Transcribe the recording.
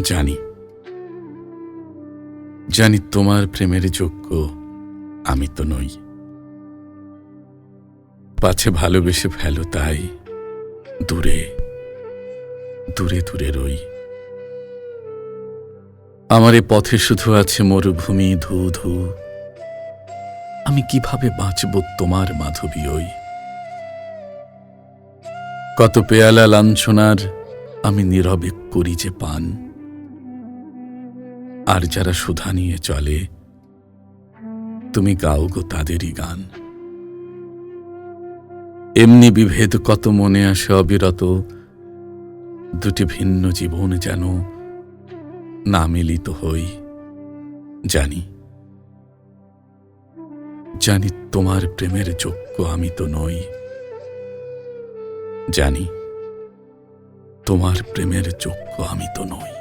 জানি। জানি তোমার প্রেমের যোগ্য আমি তো নই। পাছে ভালোবেসে ফেলো তাই দূরে দূরে দূরে রই। আমার এ পথে শুধু আছে মরুভূমি ধু ধু। আমি কীভাবে বাঁচব তোমার মাধবী ওই? কত পেয়ালা লাঞ্ছনার আমি নীরবে করি যে পান। আর যারা সুধা নিয়ে চলে, তুমি গাও গো তাদেরই গান। এমনি বিভেদ কত মনে আসে অবিরত, দুটি ভিন্ন জীবন যেন না মিলিত হই, জানি। জানি তোমার প্রেমের যোগ্য আমি তো নই, জানি তোমার প্রেমের যোগ্য আমি তো নই।